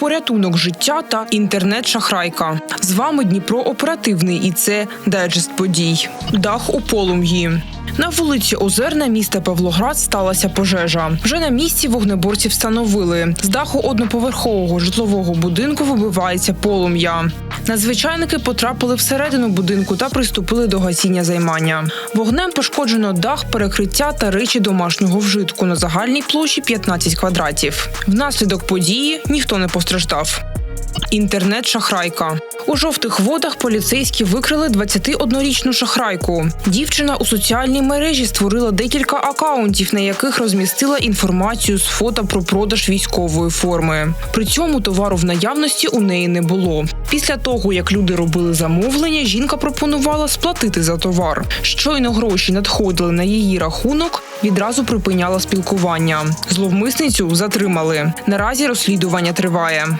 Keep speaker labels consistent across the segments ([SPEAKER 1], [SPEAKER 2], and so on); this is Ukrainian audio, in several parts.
[SPEAKER 1] порятунок життя та інтернет-шахрайка. З вами Дніпро оперативний і це дайджест подій. Дах у полум'ї. На вулиці Озерна міста Павлоград сталася пожежа. Вже на місці вогнеборці встановили. З даху одноповерхового житлового будинку вибивається полум'я. Надзвичайники потрапили всередину будинку та приступили до гасіння займання. Вогнем пошкоджено дах, перекриття та речі домашнього вжитку на загальній площі 15 квадратів. Внаслідок події ніхто не постраждав. Інтернет-шахрайка. У жовтих водах поліцейські викрили 21-річну шахрайку. Дівчина у соціальній мережі створила декілька акаунтів, на яких розмістила інформацію з фото про продаж військової форми. При цьому товару в наявності у неї не було. Після того, як люди робили замовлення, жінка пропонувала сплатити за товар. Щойно гроші надходили на її рахунок, відразу припиняла спілкування. Зловмисницю затримали. Наразі розслідування триває.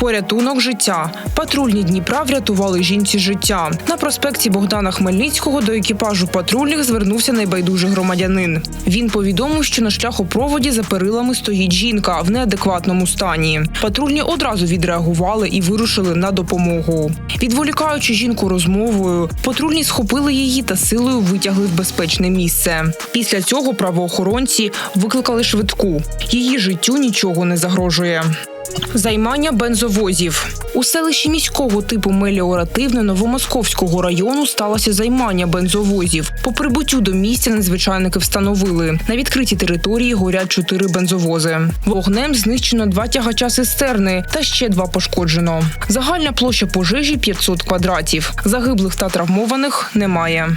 [SPEAKER 1] Порятунок життя. Патрульні Дніпра врятували жінці життя. На проспекті Богдана Хмельницького до екіпажу патрульних звернувся найбайдужий громадянин. Він повідомив, що на шляхопроводі за перилами стоїть жінка в неадекватному стані. Патрульні одразу відреагували і вирушили на допомогу. Відволікаючи жінку розмовою, патрульні схопили її та силою витягли в безпечне місце. Після цього правоохоронці викликали швидку. Її життю нічого не загрожує. Займання бензовозів у селищі міського типу меліоративне Новомосковського району сталося займання бензовозів. По прибуттю до місця надзвичайники встановили на відкритій території горять чотири бензовози. Вогнем знищено два тягача цистерни та ще два пошкоджено. Загальна площа пожежі 500 квадратів. Загиблих та травмованих немає.